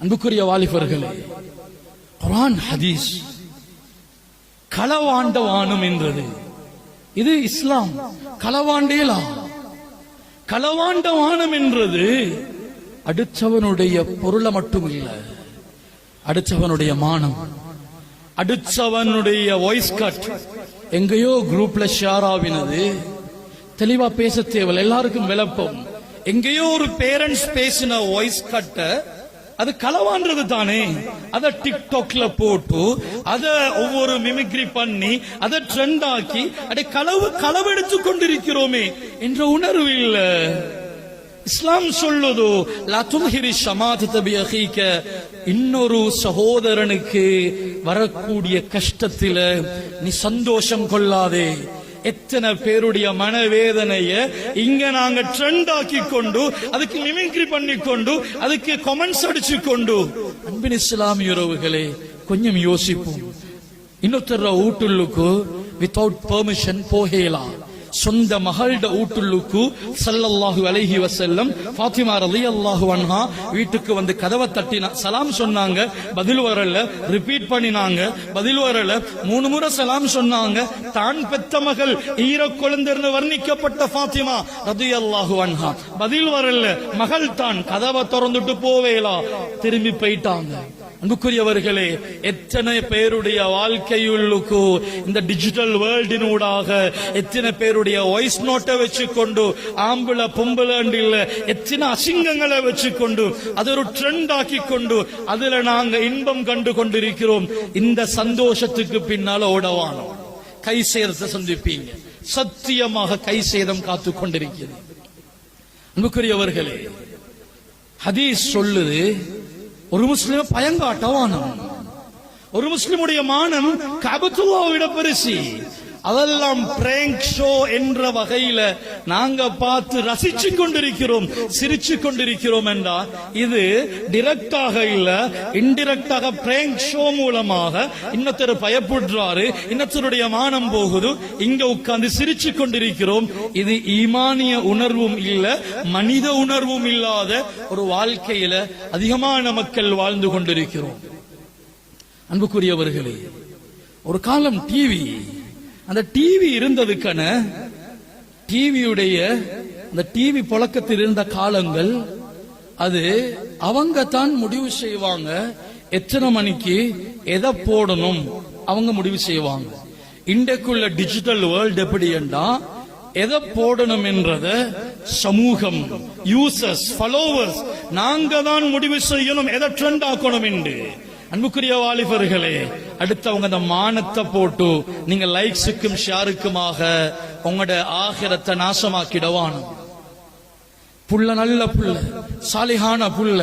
அன்புக்குரிய வாலிபர்களே குரான் ஹதீஸ் களவாண்ட வானம் என்றது. இது இஸ்லாம் களவாண்டேலா. களவாண்ட வானம் என்றது அடுத்தவனுடைய பொருளை மட்டும் இல்ல அடுத்தவனுடைய மானம் அடுத்தவனுடைய வாய்ஸ் கட் எங்கேயோ குரூப்ல ஷேர் ஆவினது. தெளிவா பேச தேவையில்லை எல்லாருக்கும் விளப்பம். எங்கேயோ ஒரு பேரண்ட்ஸ் பேசின வாய்ஸ் கட்ட அது களவான்றது தானே. அத டிக்டாக்ல போட்டு அத ஒவ்வொரு மிமிக்ரி பண்ணி அத ட்ரெண்ட் ஆக்கி அடே களவு களவெடுத்து கொண்டிருக்கிறோமே என்ற உணர்வு இல்ல இஸ்லாம் சொல்லுதோ லா ஷமாத் ஷமாதத இன்னொரு சகோதரனுக்கு வரக்கூடிய கஷ்டத்தில நீ சந்தோஷம் கொள்ளாதே. எத்தனை பேருடைய மனவேதனைய இங்க நாங்க ட்ரெண்ட் ஆக்கி கொண்டு அதுக்கு மிமிக்ரி பண்ணி கொண்டு அதுக்கு கமெண்ட்ஸ் அடிச்சு கொண்டு அன்பின் இஸ்லாமிய உறவுகளே கொஞ்சம் யோசிப்போம். இன்னொருத்தர வீட்டுள்ளுக்கு வித்தவுட் பெர்மிஷன் போகலாம் சொந்த மகள்ட வீட்டுள்ளுக்கு சல்லல்லாஹு அலைஹி வஸல்லம். ஃபாத்திமா ரலியல்லாஹு அன்ஹா வீட்டுக்கு வந்து கதவை தட்டினா சலாம் சொன்னாங்க பதில் வரல ரிப்பீட் பண்ணினாங்க பதில் வரல. மூணு முறை சலாம் சொன்னாங்க. தான் பெத்த மகள் ஈர குழந்தைன்னு வர்ணிக்கப்பட்ட ஃபாத்திமா ரதியல்லாஹு அன்ஹா. பதில் வரல மகள் தான் கதவை திறந்துட்டு போவேலா. திரும்பி போயிட்டாங்க. அன்புக்குரியவர்களே எத்தனை பேருடைய வாழ்க்கையுள்ளுக்கு இந்த டிஜிட்டல் வேர்ல்டினூடாக எத்தனை பேருடைய வாய்ஸ் நோட்டை வச்சுக்கொண்டு ஆம்பளை பொம்பளண்டு இல்ல எத்தனை அசிங்கங்களை வச்சுக்கொண்டு அது ஒரு ட்ரெண்ட் ஆக்கி கொண்டு அதுல நாங்க இன்பம் கண்டு கொண்டிருக்கிறோம். இந்த சந்தோஷத்துக்கு பின்னால ஓடவானோ? கை சேதத்தை சந்திப்பீங்க. சத்தியமாக கை சேதம் காத்து கொண்டிருக்கிறது. அன்புக்குரியவர்களே ஹதீஸ் சொல்லுது ஒரு முஸ்லிம் பயங்காட்டவானம் ஒரு முஸ்லிமுடைய மானம் கபத்துல்லாவிட பெருசி. அதெல்லாம் பிரேங்க் ஷோ என்ற வகையில நாங்க பார்த்து ரசிச்சு கொண்டிருக்கிறோம் சிரிச்சு கொண்டிருக்கிறோம் என்றா இது டிரெக்டாக இல்ல இன்டிரெக்டாக பிரேங்க் ஷோ மூலமாக இன்னொருத்தர் பயப்படுறாரு இன்னொருத்தருடைய மானம் போகுது இங்க உட்கார்ந்து சிரிச்சு கொண்டிருக்கிறோம். இது ஈமானிய உணர்வும் இல்ல மனித உணர்வும் இல்லாத ஒரு வாழ்க்கையில அதிகமான மக்கள் வாழ்ந்து கொண்டிருக்கிறோம். அன்புக்குரியவர்களே ஒரு காலம் டிவி அந்த டிவி இருந்ததுக்கான டிவியுடைய அந்த டிவி புழக்கத்தில் இருந்த காலங்கள் அது அவங்க தான் முடிவு செய்வாங்க. எத்தனை மணிக்கு எதை போடணும் அவங்க முடிவு செய்வாங்க. இன்றைக்குள்ள டிஜிட்டல் வேர்ல்டு எப்படி என்றா எதை போடணும் என்றத சமூகம் யூசர்ஸ் ஃபாலோவர்ஸ் நாங்க தான் முடிவு செய்யணும் எதை ட்ரெண்ட் ஆக்கணும் என்று. அன்புக்குரிய வாலிபர்களே அடுத்தவங்க அந்த மானத்தை போட்டு நீங்க லைக்ஸுக்கும் ஷேருக்குமாக உங்களோட ஆகிரத்தை நாசமாக்கிடவானும் புள்ள நல்ல புள்ள சாலிகான புள்ள.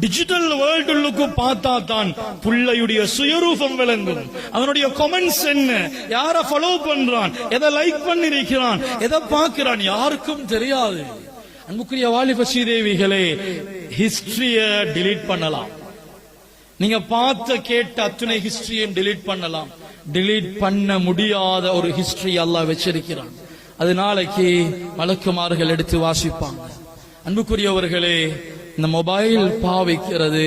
டிஜிட்டல் வேர்ல்டுக்கு பார்த்தா தான் புள்ளையுடைய சுயரூபம் விளங்கும். அவனுடைய கமெண்ட்ஸ் என்ன? யார ஃபாலோ பண்றான்? எதை லைக் பண்ணிருக்கிறான்? எதை பார்க்கிறான்? யாருக்கும் தெரியாது. அன்புக்குரிய வாலிப ஸ்ரீதேவிகளே ஹிஸ்டரிய டிலீட் பண்ணலாம். நீங்க பார்த்த கேட்ட அத்தனை ஹிஸ்டரியும் டிலீட் பண்ணலாம். டிலீட் பண்ண முடியாத ஒரு ஹிஸ்டரி அல்லாஹ் வச்சிருக்கிறான். அது நாளைக்கு வழக்குமார்கள் எடுத்து வாசிப்பாங்க. அன்புக்குரியவர்களே இந்த மொபைல் பாவிக்கிறது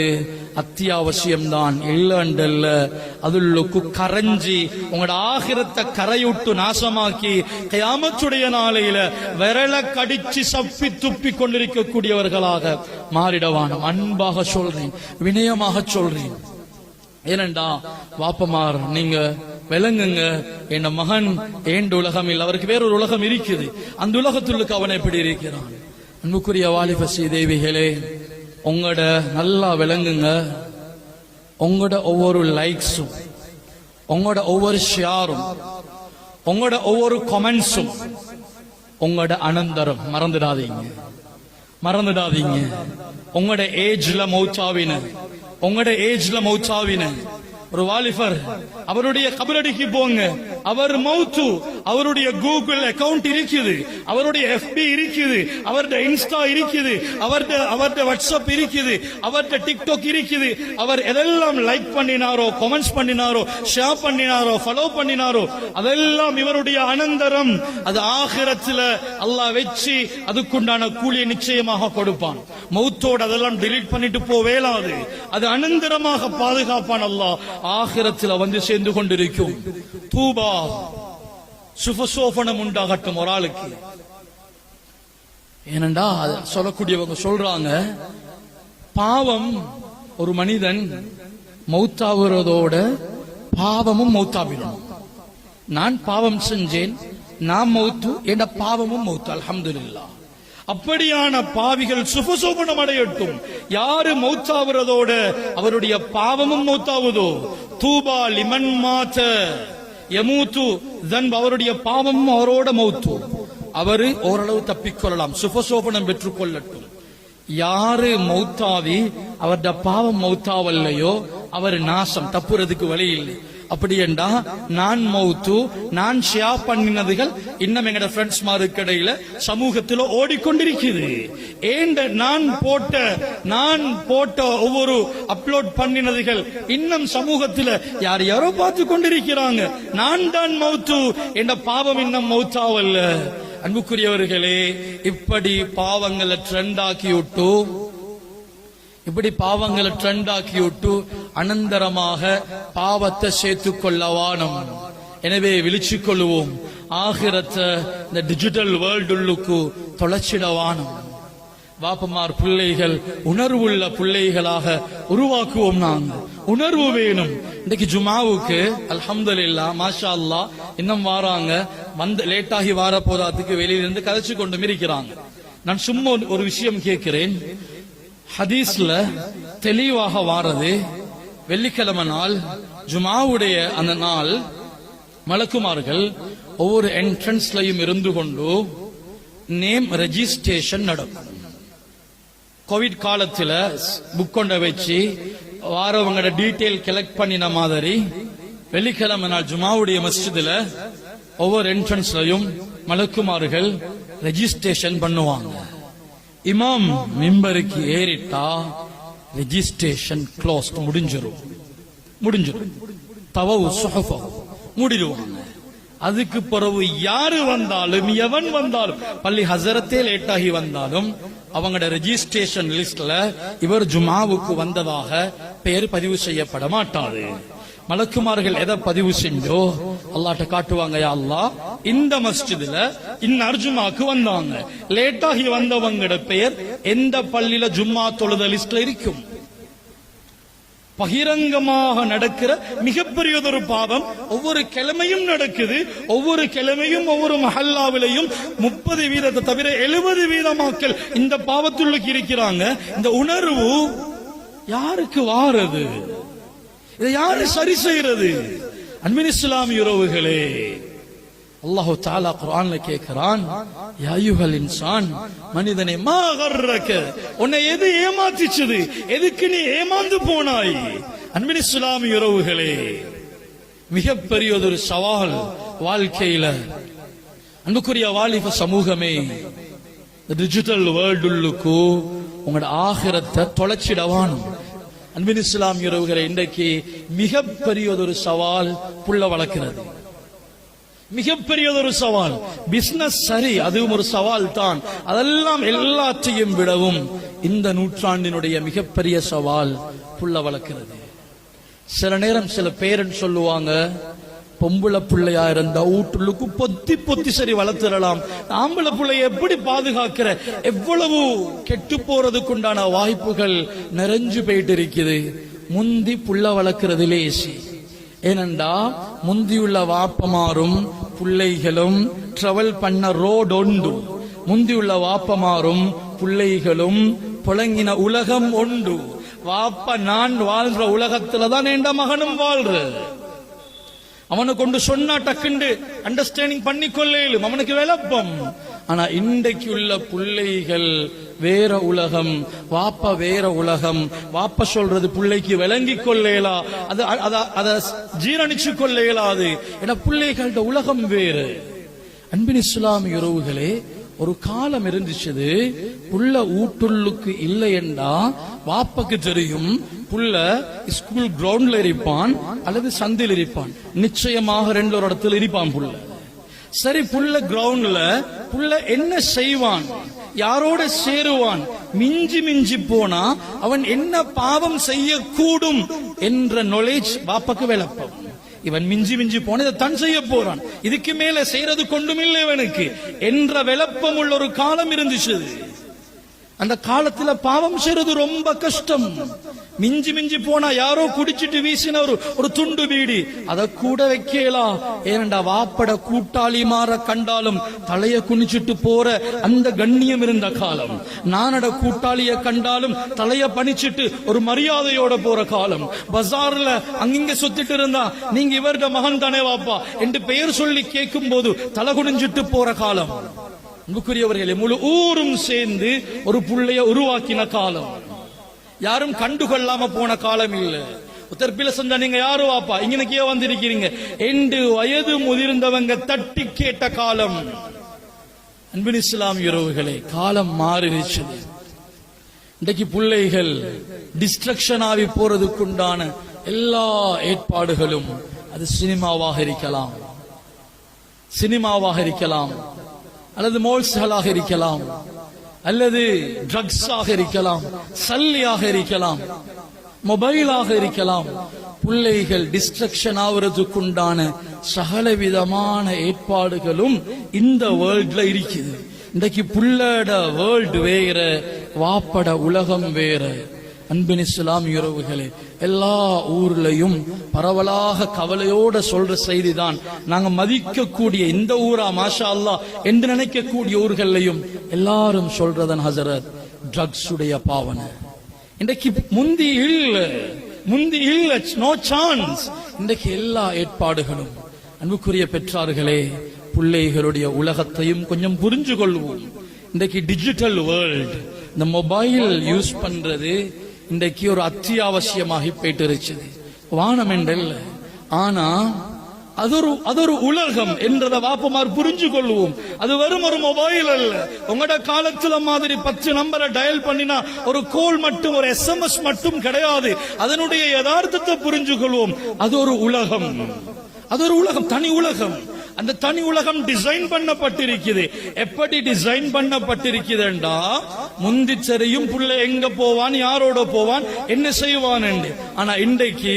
அத்தியாவசியம்தான். இல்லண்டல்ல. அதுள்ளுக்கு கரைஞ்சி உங்களோட ஆகிரத்தை கரையுட்டு நாசமாக்கி கயாமத்துடைய நாளையில விரல கடிச்சு சப்பி துப்பி கொண்டிருக்கக்கூடியவர்களாக மாறிடவான் அன்பாக சொல்றேன். வினயமாக சொல்றேன். ஏனண்டா வாப்பமார் நீங்க விளங்குங்க. என் மகன் ஏண்டு உலகம் இல்லை அவருக்கு வேறொரு உலகம் இருக்குது. அந்த உலகத்துள்ளுக்கு அவன் எப்படி இருக்கிறான்? அன்புக்குரிய வாலிப தேவிகளே உங்களோட நல்லா விளங்குங்க. உங்களோட ஒவ்வொரு லைக்ஸும் உங்களோட ஒவ்வொரு ஷேரும் உங்களோட ஒவ்வொரு கமெண்ட்ஸும் உங்களோட அனந்தரம். மறந்துடாதீங்க. மறந்துடாதீங்க. உங்களோட ஏஜ்ல மௌச்சாவின உங்களோட ஏஜ்ல மௌச்சாவின ஒரு வாலிபர். அவருடைய கபரடிக்கு போங்க. அவர் மவுத்து அவருடைய கூகுள் அக்கவுண்ட் இருக்குது. அவருடைய எஃபி இருக்குது. அவருடைய இன்ஸ்டா இருக்குது. அவருடைய அவருடைய வாட்ஸ்அப் இருக்குது. அவருடைய டிக்டாக் இருக்குது. அவர் எதெல்லாம் லைக் பண்ணினாரோ கமெண்ட்ஸ் பண்ணினாரோ ஷேர் பண்ணினாரோ ஃபாலோ பண்ணினாரோ அதெல்லாம் இவருடைய அனந்தரம். அது ஆகிரத்துல அல்லாஹ் வச்சு அதுக்குண்டான கூலியை நிச்சயமாக கொடுப்பான். மவுத்தோடு அதெல்லாம் டிலீட் பண்ணிட்டு போவேலாது. அது அனந்தரமாக பாதுகாப்பான் அல்லாஹ். ஆகிரத்தில் வந்து சேர்ந்து கொண்டிருக்கும். தூபா சுபசோபனம் உண்டாகட்டும் ஒரு ஆளுக்கு. ஏனண்டா சொல்லக்கூடியவங்க சொல்றாங்க பாவம் ஒரு மனிதன் மௌத்தாவுறதோட பாவமும் மௌத்தாவிடும் நான் பாவம் செஞ்சேன் நான் மௌத்து என்ற பாவமும் மௌத்து அலமதுல்லா அப்படியான பாவிகள் சுபசோபனம் அடையட்டும். யாரு மௌத்தாகிறதோட அவருடைய பாவமும் மௌத்தாவதோ? தூபா லிமன் மாத்த யமூத்து தன் அவருடைய பாவமும் அவரோட மௌத்து. அவரு ஓரளவு தப்பிக்கொள்ளலாம். சுபசோபனம் பெற்றுக்கொள்ளட்டும். யாரு மௌத்தாவி அவருடைய பாவம் மௌத்தாவல்லையோ அவர் நாசம் தப்புறதுக்கு வழி இல்லை. அப்படி என்றா நான் மௌத்து நான் ஷியா பண்ணினதுகள் இன்னும் எங்கட ஃப்ரெண்ட்ஸ் மாருக்கடையில சமூகத்தில் ஓடிக்கொண்டிருக்குது ஏண்ட நான் போட்ட நான் போட்ட ஒவ்வொரு அப்லோட் பண்ணினதுகள் இன்னும் சமூகத்தில் யார் யாரோ பார்த்து கொண்டிருக்கிறாங்க. நான் தான் மௌத்து என்ற பாவம் இன்னும் மௌத்தாவல்ல. அன்புக்குரியவர்களே இப்படி பாவங்களை ட்ரெண்ட் ஆக்கி இப்படி பாவங்களை ட்ரெண்ட் ஆக்கி விட்டு அனந்தரமாக பாவத்தை சேர்த்து கொள்ளவானம் எனவே விழிச்சு கொள்வோம். ஆகிரத்தை இந்த டிஜிட்டல் வேர்ல்டுள்ளுக்கு தொலைச்சிடவானம் வாப்பமார் பிள்ளைகள் உணர்வுள்ள பிள்ளைகளாக உருவாக்குவோம் நாங்கள் உணர்வு வேணும். இன்னைக்கு ஜுமாவுக்கு அல்ஹம்துலில்லா மாஷா அல்லாஹ் இன்னும் வாராங்க. வந்து லேட்டாகி வார போதாத்துக்கு வெளியிலிருந்து கதைச்சு கொண்டு இருக்கிறாங்க நான் சும்மா ஒரு விஷயம் கேட்கிறேன். ஹதீஸ்ல தெளிவாக வாரது. வெள்ளிக்கிழமை நாள் ஜுமாவுடைய அந்த நாள் மலக்குமார்கள் ஒவ்வொரு என்ட்ரன்ஸ்லயும் இருந்து கொண்டு நேம் ரெஜிஸ்ட்ரேஷன் நடக்கும். கோவிட் காலத்துல புக் கொண்ட வச்சு வாரவங்களோட டீட்டெயில் கலெக்ட் பண்ணின மாதிரி வெள்ளிக்கிழமை நாள் ஜுமாவுடைய மஸ்ஜிதுல ஒவ்வொரு என்ட்ரன்ஸ்லயும் மலக்குமார்கள் ரெஜிஸ்ட்ரேஷன் பண்ணுவாங்க. இமாம் மிம்பருக்கு ஏறிட்டா ரெஜிஸ்ட்ரேஷன் க்ளோஸ் முடிஞ்சிடும் முடிஞ்சிடும் தவவு சுஹஃபஹு மூடிடுவாங்க. அதுக்கு பிறகு யாரு வந்தாலும் எவன் வந்தாலும் பள்ளி ஹசரத்தே லேட்டாகி வந்தாலும் அவங்களோட ரெஜிஸ்ட்ரேஷன் லிஸ்ட்ல இவர் ஜுமாவுக்கு வந்ததாக பெயர் பதிவு செய்யப்பட மாட்டாரு. மலக்குமார்கள் எதை பதிவு செஞ்சோ அல்லாட்ட காட்டுவாங்க அல்லா அல்லாஹ் இந்த மஸ்ஜிதுல இன்னார் அர்ஜுமாக்கு வந்தாங்க. லேட்டாகி வந்தவங்களோட பெயர் எந்த பள்ளியில ஜும்மா தொழுத லிஸ்ட்ல இருக்கும். பகிரங்கமாக நடக்கிற மிகப்பெரியதொரு பாவம் ஒவ்வொரு கிழமையும் நடக்குது. ஒவ்வொரு கிழமையும் ஒவ்வொரு மஹல்லாவிலையும் முப்பது வீதத்தை தவிர எழுபது வீதமாக்கள் இந்த பாவத்துள்ளுக்கு இருக்கிறாங்க. இந்த உணர்வு யாருக்கு வாரது? இதை யாரு சரி செய்யறது அன்பின் இஸ்லாமிய உறவுகளே அல்லாஹு தாலா குரான்ல கேட்கிறான் யா இன்சான் மனிதனை மா உன்னை எது ஏமாத்திச்சது? எதுக்கு நீ ஏமாந்து போனாய்? அன்பின் இஸ்லாமிய உறவுகளே மிகப்பெரியதொரு சவால் வாழ்க்கையில. அன்புக்குரிய வாலிப சமூகமே டிஜிட்டல் வேர்ல்டுள்ளுக்கு உங்களோட ஆகிரத்தை தொலைச்சிடவானும். அன்பின் இஸ்லாம் உறவுகளை இன்றைக்கு மிகப்பெரியதொரு சவால் புள்ள வளர்க்கிறது. மிகப்பெரியதொரு சவால். பிசினஸ் சரி அதுவும் ஒரு சவால் தான். அதெல்லாம் எல்லாத்தையும் விடவும் இந்த நூற்றாண்டினுடைய மிகப்பெரிய சவால் புள்ள வளர்க்கிறது. சில நேரம் சில பேரன் சொல்லுவாங்க பொம்பளை பிள்ளையா இருந்தா வீட்டுள்ளுக்கு பொத்தி பொத்தி சரி வளர்த்துடலாம். ஆம்பளை பிள்ளைய எப்படி பாதுகாக்கிற? எவ்வளவு கெட்டு போறதுக்குண்டான வாய்ப்புகள் நிறைஞ்சு போயிட்டு இருக்குது முந்தி புள்ள வளர்க்கிறது லேசி. ஏனண்டா முந்தியுள்ள வாப்பமாரும் பிள்ளைகளும் டிராவல் பண்ண ரோடு உண்டு முந்தியுள்ள வாப்பமாரும் பிள்ளைகளும் புழங்கின உலகம் உண்டு வாப்ப நான் வாழ்ற உலகத்துல தான் என் மகனும் வாழ்ற அவனை கொண்டு சொன்னா டக்குண்டு அண்டர்ஸ்டாண்டிங் பண்ணி கொள்ளையிலும் அவனுக்கு விளப்பம். ஆனா இன்றைக்கு உள்ள பிள்ளைகள் வேற உலகம் வாப்ப வேற உலகம் வாப்ப சொல்றது பிள்ளைக்கு விளங்கி கொள்ளேலா அது அதை ஜீரணிச்சு கொள்ள இயலாது என பிள்ளைகளோட உலகம் வேறு. அன்பின் இஸ்லாமிய உறவுகளே ஒரு காலம் இருந்துச்சு. புள்ள ஊட்டுள்ளுக்கு இல்லை என்றா வாப்பக்கு தெரியும். புள்ள ஸ்கூல் கிரவுண்ட்ல இருப்பான் அல்லது சந்தில் இருப்பான். நிச்சயமாக ரெண்டு ஒரு இடத்துல இருப்பான் புள்ள. சரி புள்ள கிரவுண்ட்ல புள்ள என்ன செய்வான்? யாரோட சேருவான்? மிஞ்சி மிஞ்சி போனா அவன் என்ன பாவம் செய்யக்கூடும்? என்ற knowledge வாப்பக்கு விளப்பம் இவன் மிஞ்சி மிஞ்சி போன இதை தான் செய்ய போறான். இதுக்கு மேல செய்யறது கொண்டுமில்லை இவனுக்கு. என்ற விளப்பம் உள்ள ஒரு காலம் இருந்துச்சு. அந்த காலத்துல பாவம் செய்யறது ரொம்ப கஷ்டம். மிஞ்சி மிஞ்சி போனா யாரோ குடிச்சிட்டு வீசின ஒரு ஒரு துண்டு வீடி அத கூட வைக்கலாம் ஏனண்டா வாப்பட கூட்டாளி மாற கண்டாலும் தலைய குனிச்சிட்டு போற அந்த கண்ணியம் இருந்த காலம். நானட கூட்டாளிய கண்டாலும் தலைய பணிச்சிட்டு ஒரு மரியாதையோட போற காலம். பஜார்ல அங்கிங்க சுத்திட்டு இருந்தா நீங்க இவர்ட மகன் தானே வாப்பா? என்று பெயர் சொல்லி கேட்கும் போது தலை குனிஞ்சிட்டு போற காலம். அன்புக்குரியவர்களே முழு ஊரும் சேர்ந்து ஒரு புள்ளைய உருவாக்கின காலம். யாரும் கண்டுகொள்ளாம போன காலம் இல்ல. உத்தரப்பில சொன்னா நீங்க யாரு வாப்பா? இங்கனக்கே வந்திருக்கிறீங்க. என்று வயது முதிர்ந்தவங்க தட்டி கேட்ட காலம். அன்பின் இஸ்லாம் உறவுகளே காலம் மாறிடுச்சு இன்றைக்கு பிள்ளைகள் டிஸ்ட்ரக்ஷன் ஆகி போறதுக்குண்டான எல்லா ஏற்பாடுகளும் அது சினிமாவாக இருக்கலாம். சினிமாவாக இருக்கலாம். அல்லது மோல்ஸ்களாக இருக்கலாம் அல்லது ட்ரக்ஸாக இருக்கலாம் சல்லியாக இருக்கலாம் மொபைலாக இருக்கலாம் பிள்ளைகள் டிஸ்ட்ரக்ஷன் ஆகுறதுக்குண்டான சகலவிதமான ஏற்பாடுகளும் இந்த வேர்ல்ட்ல இருக்குது. இன்றைக்கு புள்ளட வேர்ல்டு வேற வாப்பட உலகம் வேற. அன்பின் இஸ்லாமிய உறவுகளே எல்லா ஊர்லயும் பரவலாக கவலையோட சொல்ற செய்தி தான் நாங்க மதிக்கக்கூடிய இந்த ஊரா மாஷா அல்லா என்று நினைக்கக்கூடிய ஊர்களையும் எல்லாரும் சொல்றதன் ஹசரத் ட்ரக்ஸ் உடைய பாவனை. இன்றைக்கு முந்தி இல்ல முந்தி இல்ல நோ சான்ஸ் இன்றைக்கு எல்லா ஏற்பாடுகளும். அன்புக்குரிய பெற்றார்களே பிள்ளைகளுடைய உலகத்தையும் கொஞ்சம் புரிஞ்சு கொள்வோம் இன்றைக்கு டிஜிட்டல் வேர்ல்ட் இந்த மொபைல் யூஸ் பண்றது இன்றைக்கு ஒரு அத்தியாவசியமாகி போயிட்டு இருக்குது வானம் என்றல்ல ஆனா அது ஒரு அது ஒரு உலகம் என்றதை வாப்பமார் புரிஞ்சு கொள்வோம் அது வெறும் ஒரு மொபைல் அல்ல. உங்களோட காலத்துல மாதிரி பத்து நம்பரை டயல் பண்ணினா ஒரு கோல் மட்டும் ஒரு எஸ்எம்எஸ் மட்டும் கிடையாது. அதனுடைய யதார்த்தத்தை புரிஞ்சு கொள்வோம் அது ஒரு உலகம். அது ஒரு உலகம் தனி உலகம். அந்த தனி உலகம் டிசைன் பண்ணப்பட்டிருக்குது. எப்படி டிசைன் பண்ணப்பட்டிருக்குதுண்டா? என்றா சரியும் புள்ள எங்க போவான்? யாரோட போவான்? என்ன செய்வான் ஆனா இன்றைக்கு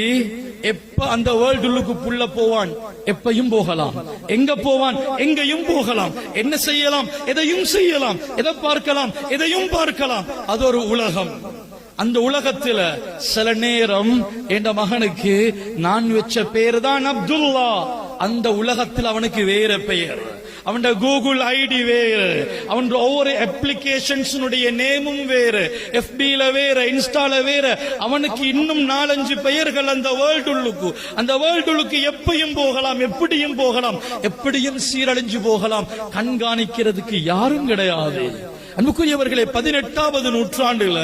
எப்ப அந்த வேர்ல்டுக்கு புள்ள போவான்? எப்பையும் போகலாம். எங்க போவான்? எங்கேயும் போகலாம். என்ன செய்யலாம்? எதையும் செய்யலாம். எதை பார்க்கலாம்? எதையும் பார்க்கலாம். அது ஒரு உலகம். அந்த உலகத்துல சில நேரம் என் மகனுக்கு நான் வச்ச பேர் தான் அப்துல்லா. அந்த உலகத்தில் அவனுக்கு வேற பெயர். அவன் கூகுள் ஐடி வேறு. அவன் ஒவ்வொரு அப்ளிகேஷன்ஸினுடைய நேமும் வேறு. எஃபில வேற இன்ஸ்டால வேற. அவனுக்கு இன்னும் நாலஞ்சு பெயர்கள் அந்த வேர்ல்டுள்ளுக்கு அந்த வேர்ல்டுள்ளுக்கு எப்பயும் போகலாம் எப்படியும் போகலாம் எப்படியும் சீரழிஞ்சு போகலாம். கண்காணிக்கிறதுக்கு யாரும் கிடையாது. அன்புக்குரியவர்களே பதினெட்டாவது நூற்றாண்டுல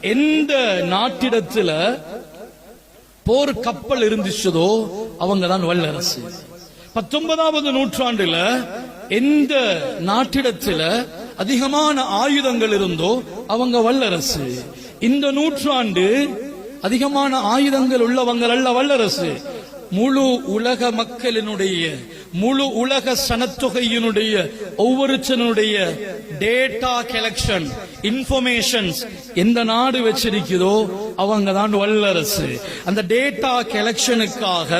எந்த நாட்டிடத்துல போர் கப்பல் இருந்துச்சதோ அவங்க தான் வல்லரசு. பத்தொன்பதாவது நூற்றாண்டுல எந்த நாட்டிடத்துல அதிகமான ஆயுதங்கள் இருந்தோ அவங்க வல்லரசு. இந்த நூற்றாண்டு அதிகமான ஆயுதங்கள் உள்ளவங்க அல்ல வல்லரசு. முழு உலக மக்களினுடைய முழு உலக சனத்தொகையினுடைய ஒவ்வொருத்தனுடைய டேட்டா கலெக்ஷன் இன்ஃபர்மேஷன்ஸ் எந்த நாடு வச்சிருக்கிறதோ அவங்க தான் வல்லரசு. அந்த டேட்டா கலெக்ஷனுக்காக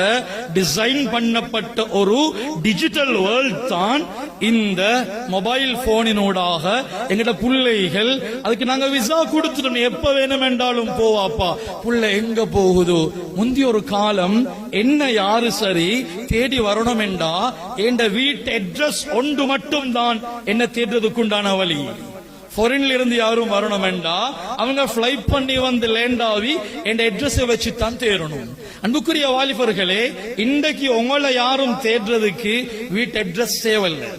டிசைன் பண்ணப்பட்ட ஒரு டிஜிட்டல் வேர்ல்ட் தான் இந்த மொபைல் போனினூடாக எங்கட பிள்ளைகள் அதுக்கு நாங்க விசா கொடுத்துட்டோம். எப்ப வேணும் என்றாலும் போவாப்பா புள்ள எங்க போகுதோ? முந்தி ஒரு காலம் என்ன யாரு சரி தேடி வரணும் என்றா என் வீட்டு அட்ரஸ் ஒன்று மட்டும் தான் என்ன தேடுறதுக்குண்டான வழி? ஃபாரின்ல இருந்து யாரும் வரணும் அவங்க ஃபிளைட் பண்ணி வந்து லேண்ட் ஆகி என் அட்ரஸை வச்சு தான் தேடணும் அன்புக்குரிய வாலிபர்களே இன்றைக்கு உங்களை யாரும் தேடுறதுக்கு வீட்டு அட்ரஸ் தேவையில்லை.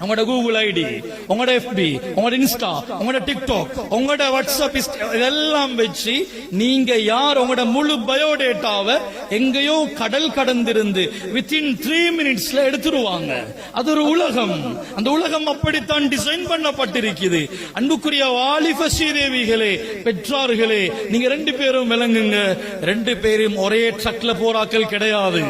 உங்களோட கூகுள் ஐடி உங்களோட எஃபி உங்களோட இன்ஸ்டா உங்களோட டிக்டாக் உங்களோட வாட்ஸ்அப் இதெல்லாம் வச்சு நீங்க யார் உங்களோட முழு பயோடேட்டாவை எங்கேயோ கடல் கடந்திருந்து வித்தின் த்ரீ மினிட்ஸ்ல எடுத்துருவாங்க. அது ஒரு உலகம். அந்த உலகம் அப்படித்தான் டிசைன் பண்ணப்பட்டிருக்குது. அன்புக்குரிய வாலிப ஸ்ரீதேவிகளே பெற்றார்களே நீங்க ரெண்டு பேரும் விளங்குங்க. ரெண்டு பேரும் ஒரே ட்ரக்ல போராக்கள் கிடையாது.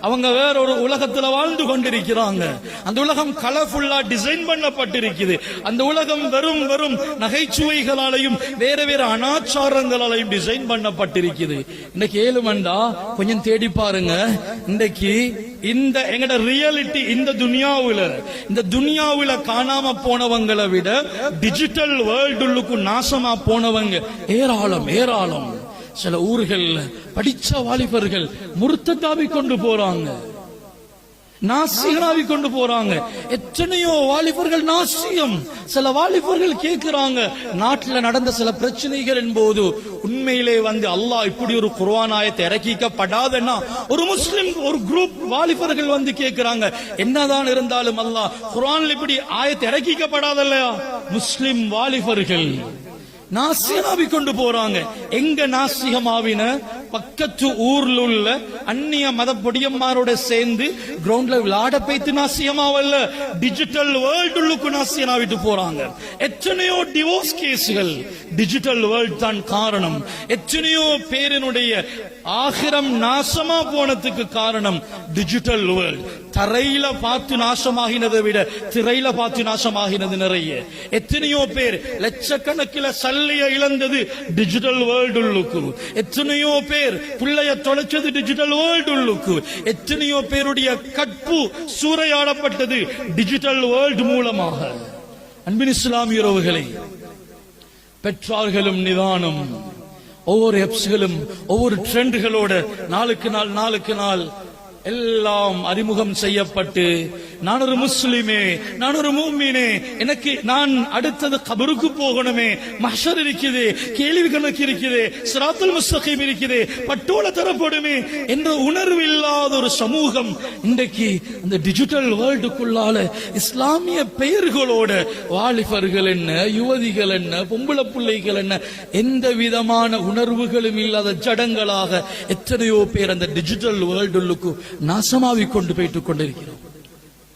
அவங்க வேற ஒரு உலகத்துல வாழ்ந்து கொண்டிருக்கிறாங்க. அந்த உலகம் கலர்ஃபுல்லா டிசைன் பண்ணப்பட்டிருக்குது. அந்த உலகம் வெறும் வெறும் நகைச்சுவைகளாலையும் வேற வேற அனாச்சாரங்களாலையும் டிசைன் பண்ணப்பட்டிருக்குது. இன்னைக்கு ஏழு மண்டா கொஞ்சம் தேடி பாருங்க. இன்னைக்கு இந்த எங்கட ரியாலிட்டி இந்த துனியாவுல இந்த துனியாவுல காணாம போனவங்களை விட டிஜிட்டல் வேர்ல்டுக்கு நாசமா போனவங்க ஏராளம் ஏராளம். சில ஊர்கள்ல படிச்ச வாலிபர்கள் முருத்தத்தாவி கொண்டு போறாங்க. நாசிகனாவி கொண்டு போறாங்க. எத்தனையோ வாலிபர்கள் நாசியம் சில வாலிபர்கள் கேட்கிறாங்க நாட்டுல நடந்த சில பிரச்சனைகளின் போது உண்மையிலே வந்து அல்லாஹ் இப்படி ஒரு குர்வான் ஆயத்தை இறக்கிக்கப்படாதன்னா ஒரு முஸ்லிம் ஒரு குரூப் வாலிபர்கள் வந்து கேட்கிறாங்க என்னதான் இருந்தாலும் அல்லாஹ் குர்ஆன்ல இப்படி ஆயத்தை இறக்கிக்கப்படாதல்லையா? முஸ்லிம் வாலிபர்கள் நாசிகமாவி கொண்டு போறாங்க. எங்க நாசிகமாவின? பக்கத்து ஊர்ல உள்ள அந்நிய மத பொடியம்மாரோட சேர்ந்து கிரவுண்ட்ல விளையாட பைத்து நாசியமாவல்ல. டிஜிட்டல் வேர்ல்டுக்கு நாசியனாவிட்டு போறாங்க. எத்தனையோ டிவோர்ஸ் கேஸுகள் டிஜிட்டல் வேர்ல்ட் தான் காரணம். எத்தனையோ பேரினுடைய ஆகிரம் நாசமா போனதுக்கு காரணம் டிஜிட்டல் வேர்ல்ட் தரையில பார்த்து நாசமாகினதை விட திரையில பார்த்து நாசமாகினது நிறைய. எத்தனையோ பேர் லட்சக்கணக்கில் சல்லிய இழந்தது டிஜிட்டல் வேர்ல்டு உள்ளுக்கு. எத்தனையோ பேர் பேர். பிள்ளைய தொலைச்சது டிஜிட்டல் வேர்ல்டு உள்ளுக்கு. எத்தனையோ பேருடைய கற்பு சூறையாடப்பட்டது டிஜிட்டல் வேர்ல்டு மூலமாக. அன்பின் இஸ்லாமிய உறவுகளை பெற்றார்களும் நிதானம் ஒவ்வொரு எப்ஸ்களும் ஒவ்வொரு ட்ரெண்டுகளோட நாளுக்கு நாள் நாளுக்கு நாள் எல்லாம் அறிமுகம் செய்யப்பட்டு நான் ஒரு முஸ்லிமே நான் ஒரு மூமினே எனக்கு நான் அடுத்தது கபருக்கு போகணுமே மஷர் இருக்குது கேள்வி கணக்கு இருக்குது சிராத்துல் முஸ்தகீம் இருக்குது பட்டோல தரப்படுமே என்ற உணர்வு இல்லாத ஒரு சமூகம் இன்றைக்கு இந்த டிஜிட்டல் வேர்ல்டுக்குள்ளால இஸ்லாமிய பெயர்களோட வாலிபர்கள் என்ன யுவதிகள் என்ன பொம்பளை பிள்ளைகள் என்ன எந்த விதமான உணர்வுகளும் இல்லாத ஜடங்களாக எத்தனையோ பேர் அந்த டிஜிட்டல் வேர்ல்டுக்கு நாசமாவிக் கொண்டு போயிட்டுக் கொண்டிருக்கிறோம்.